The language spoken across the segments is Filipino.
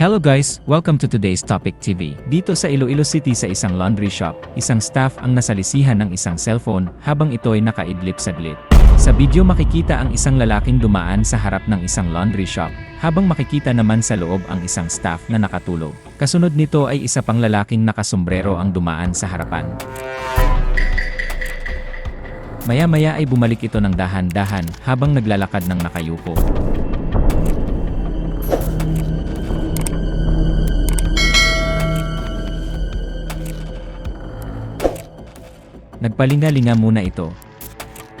Hello guys, welcome to today's Topic TV. Dito sa Iloilo City sa isang laundry shop, isang staff ang nasalisihan ng isang cellphone habang ito'y nakaidlip saglit. Sa video makikita ang isang lalaking dumaan sa harap ng isang laundry shop, habang makikita naman sa loob ang isang staff na nakatulog. Kasunod nito ay isa pang lalaking nakasombrero ang dumaan sa harapan. Maya-maya ay bumalik ito ng dahan-dahan habang naglalakad ng nakayuko. Nagpalinga-linga muna ito.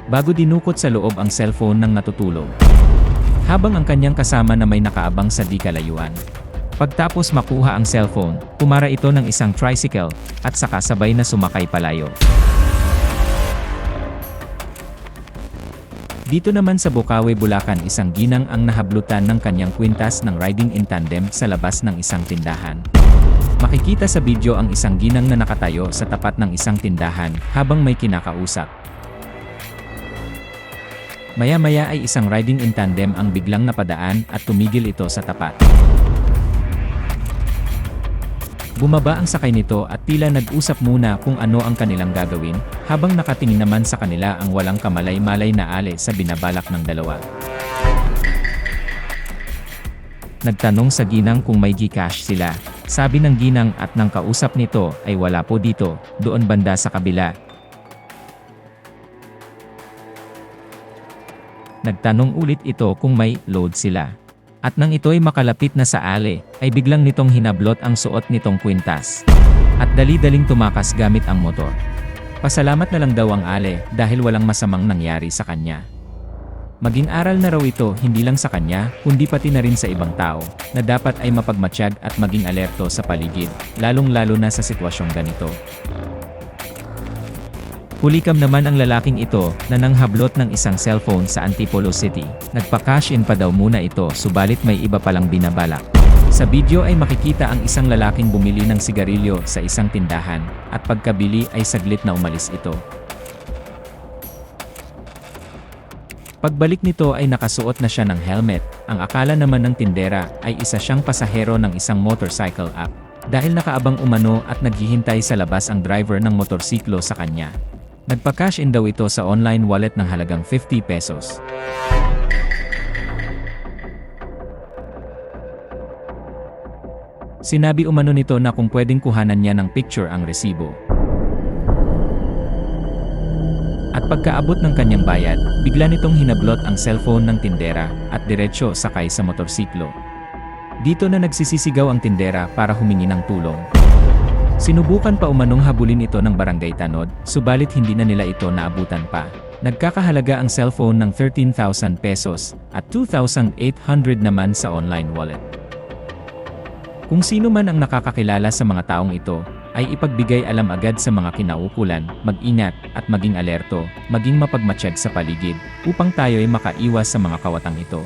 Bago dinukot sa loob ang cellphone ng natutulog. Habang ang kanyang kasama na may nakaabang sa di kalayuan. Pagtapos makuha ang cellphone, pumara ito ng isang tricycle, at saka sabay na sumakay palayo. Dito naman sa Bukawi, Bulacan isang ginang ang nahablutan ng kanyang kwintas ng riding in tandem sa labas ng isang tindahan. Makikita sa video ang isang ginang na nakatayo sa tapat ng isang tindahan habang may kinakausap. Maya-maya ay isang riding in tandem ang biglang napadaan at tumigil ito sa tapat. Bumaba ang sakay nito at tila nag-usap muna kung ano ang kanilang gagawin, habang nakatingin naman sa kanila ang walang kamalay-malay na ale sa binabalak ng dalawa. Nagtanong sa ginang kung may Gcash sila. Sabi ng ginang at ng kausap nito ay wala po dito, doon banda sa kabila. Nagtanong ulit ito kung may load sila. At nang ito'y makalapit na sa ale, ay biglang nitong hinablot ang suot nitong kwintas. At dali-daling tumakas gamit ang motor. Pasalamat na lang daw ang ale dahil walang masamang nangyari sa kanya. Maging aral na raw ito hindi lang sa kanya, kundi pati na rin sa ibang tao, na dapat ay mapagmatsyag at maging alerto sa paligid, lalong-lalo na sa sitwasyong ganito. Hulikam naman ang lalaking ito na nanghablot ng isang cellphone sa Antipolo City. Nagpa-cash in pa daw muna ito subalit may iba palang binabalak. Sa video ay makikita ang isang lalaking bumili ng sigarilyo sa isang tindahan at pagkabili ay saglit na umalis ito. Pagbalik nito ay nakasuot na siya ng helmet. Ang akala naman ng tindera ay isa siyang pasahero ng isang motorcycle app. Dahil nakaabang umano at naghihintay sa labas ang driver ng motorsiklo sa kanya. Nagpa-cash in daw ito sa online wallet ng halagang 50 pesos. Sinabi umano nito na kung pwedeng kuhanan niya ng picture ang resibo. At pagkaabot ng kanyang bayad, bigla nitong hinablot ang cellphone ng tindera at diretsyo sakay sa motorsiklo. Dito na nagsisisigaw ang tindera para humingi ng tulong. Sinubukan pa umanong habulin ito ng barangay Tanod, subalit hindi na nila ito naabutan pa. Nagkakahalaga ang cellphone ng 13,000 pesos at 2,800 naman sa online wallet. Kung sino man ang nakakakilala sa mga taong ito, ay ipagbigay alam agad sa mga kinaukulan, mag-ingat, at maging alerto, maging mapagmatsyag sa paligid, upang tayo ay makaiwas sa mga kawatang ito.